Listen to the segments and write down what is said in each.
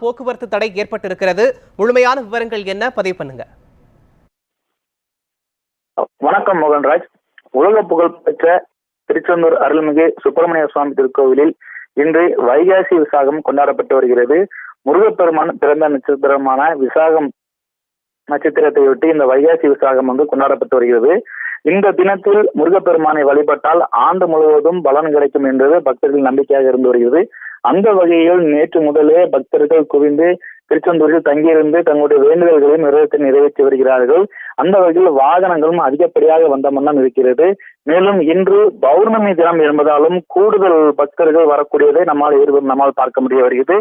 போக்குவரத்து தடை ஏற்பட்டிருக்கிறது. முழுமையான விவரங்கள் என்ன? பதிவு பண்ணுங்க. வணக்கம் மோகன்ராஜ். உலக புகழ்பெற்ற திருச்செந்தூர் அருள்மிகு சுப்பிரமணிய சுவாமி திருக்கோவிலில் இன்று வைகாசி விசாகம் கொண்டாடப்பட்டு வருகிறது. முருகப்பெருமான் பிறந்த நட்சத்திரமான விசாகம் நட்சத்திரத்தையொட்டி இந்த வைகாசி விசாகம் வந்து கொண்டாடப்பட்டு வருகிறது. இந்த தினத்தில் முருகப்பெருமானை வழிபட்டால் ஆண்டு முழுவதும் பலன் கிடைக்கும் என்பது பக்தர்கள் நம்பிக்கையாக இருந்து வருகிறது. அந்த வகையில் நேற்று முதலே பக்தர்கள் குவிந்து திருச்செந்தூரில் தங்கியிருந்து தங்களுடைய வேண்டுதல்களையும் நிறைவேற்றி நிறைவேற்றி வருகிறார்கள். அந்த வகையில் வாகனங்களும் அதிகப்படியாக வந்த வண்ணம் இருக்கிறது. மேலும் இன்று பௌர்ணமி தினம் என்பதாலும் கூடுதல் பக்தர்கள் வரக்கூடியதை நம்மால் இருவர் நம்மால் பார்க்க முடிய வருகிறது.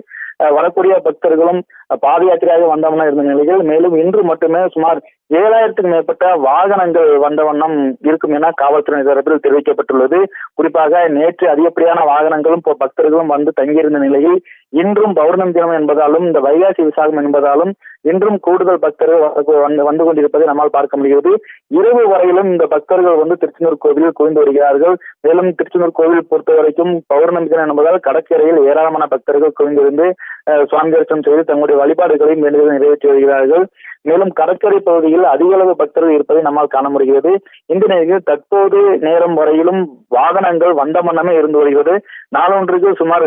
வரக்கூடிய பக்தர்களும் பாத யாத்திரையாக வந்தவண்ணம் இருந்த நிலையில் மேலும் இன்று மட்டுமே சுமார் ஏழாயிரத்துக்கும் மேற்பட்ட வாகனங்கள் வந்த வண்ணம் இருக்கும் என காவல்துறை தரப்பில் தெரிவிக்கப்பட்டுள்ளது. குறிப்பாக நேற்று அதிகப்படியான வாகனங்களும் இப்போ பக்தர்களும் வந்து தங்கியிருந்த நிலையில் இன்றும் பௌர்ணமி தினம் என்பதாலும் இந்த வைகாசி விசாகம் என்பதாலும் இன்றும் கூடுதல் பக்தர்கள் வந்து- வந்து கொண்டிருப்பதை நம்மால் பார்க்க முடிகிறது. இரவு வரையிலும் இந்த பக்தர்கள் வந்து திருச்செந்தூர் கோவிலில் குவிந்து வருகிறார்கள். மேலும் திருச்செந்தூர் கோவில் பொறுத்த வரைக்கும் பௌர்ணமி தினம் என்பதால் கடற்கரையில் ஏராளமான பக்தர்கள் குவிந்திருந்து சுவாமி தரிசனம் செய்து தங்களுடைய வழிபாடுகளையும் வேண்டுதலை நிறைவேற்றி வருகிறார்கள். மேலும் கடற்கரை பகுதியில் அதிக அளவு பக்தர்கள் இருப்பதை நம்மால் காண முடிகிறது. இந்த நேரத்தில் தற்போது நேரம் வரையிலும் வாகனங்கள் வந்த மன்னமே இருந்து வருகிறது. நாளொன்றுக்கு சுமார்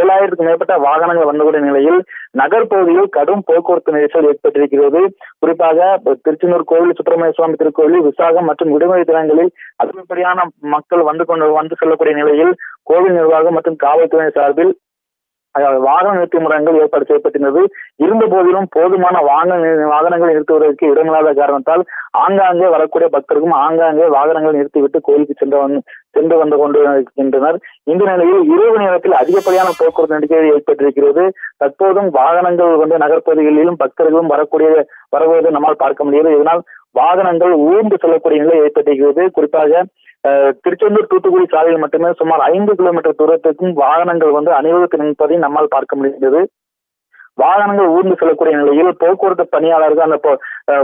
ஏழாயிரத்துக்கு ஏழாயிரத்துக்கும் மேற்பட்ட வாகனங்கள் வந்தக்கூடிய நிலையில் நகர்பகுதியில் கடும் போக்குவரத்து நெரிசல் ஏற்பட்டிருக்கிறது. குறிப்பாக திருச்செந்தூர் கோவில் சுப்பிரமணிய சுவாமி திருக்கோவில் விசாகம் மற்றும் விடுமுறை தினங்களில் அதிகப்படியான மக்கள் வந்து கொண்டு வந்து செல்லக்கூடிய நிலையில் கோவில் நிர்வாகம் மற்றும் காவல்துறை சார்பில் வாகன நிறுத்தி முறைகள் ஏற்பாடு செய்யப்பட்டிருந்தது இருந்த போதிலும் போதுமான வாகன நி- வாகனங்கள் நிறுத்துவதற்கு இடமில்லாத காரணத்தால் ஆங்காங்கே வரக்கூடிய பக்தர்களும் ஆங்காங்கே வாகனங்கள் நிறுத்திவிட்டு கோயிலுக்கு சென்று வந்து சென்று வந்து கொண்டு இருக்கின்றனர் இந்த நிலையில் இரவு நேரத்தில் அதிகப்படியான போக்குவரத்து நெருக்கடி ஏற்பட்டிருக்கிறது. தற்போதும் வாகனங்கள் வந்து நகர்ப்பகுதிகளிலும் பக்தர்களும் வரக்கூடிய வருவதை நம்மால் பார்க்க முடியாது இதனால் வாகனங்கள் ஊர்ந்து செல்லக்கூடிய நிலை ஏற்பட்டிருக்கிறது. குறிப்பாக திருச்செந்தூர் தூத்துக்குடி சாலையில் மட்டுமே சுமார் ஐந்து கிலோமீட்டர் தூரத்துக்கும் வாகனங்கள் வந்து அணிவகுத்து நிற்பதை நம்மால் பார்க்க முடிகிறது வாகனங்கள் ஊர்ந்து செல்லக்கூடிய நிலையில் போக்குவரத்து பணியாளர்கள் அந்த போ-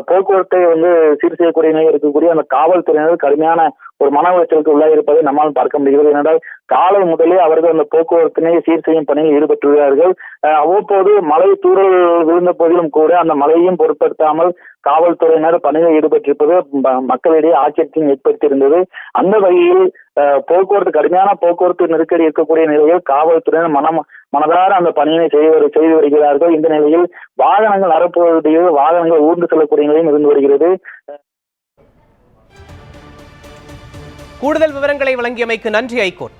போக்குவரத்தை வந்து சீர் செய்யக்கூடிய நிலையில் இருக்கக்கூடிய அந்த காவல்துறையினர் கடுமையான ஒரு மன உளைச்சலுக்கு உள்ளாக இருப்பதை நம்மால் பார்க்க முடிகிறது. ஏனென்றால் காலை முதலே அவர்கள் அந்த போக்குவரத்தினை சீர் செய்யும் பணியில் ஈடுபட்டுள்ளார்கள். அவ்வப்போது மழை தூரல் விழுந்த போதிலும் கூட அந்த மழையையும் பொருட்படுத்தாமல் காவல்துறையினர் பணியில் ஈடுபட்டிருப்பது ம- மக்களிடையே ஆச்சரியத்தையும் ஏற்படுத்தியிருந்தது. அந்த வகையில் போக்குவரத்து கடுமையான போக்குவரத்து நெருக்கடி இருக்கக்கூடிய நிலையில் காவல்துறையினர் மனம் மனதார அந்த பணியினை செய்து செய்து வருகிறார்கள். இந்த நிலையில் வாகனங்கள் நரப்பகுதியில் வாகனங்கள் ஊர்ந்து செல்லக்கூடிய நிலையும் இருந்து வருகிறது. கூடுதல் விவரங்களை வழங்கியமைக்கு நன்றி ஐகோர்ட்.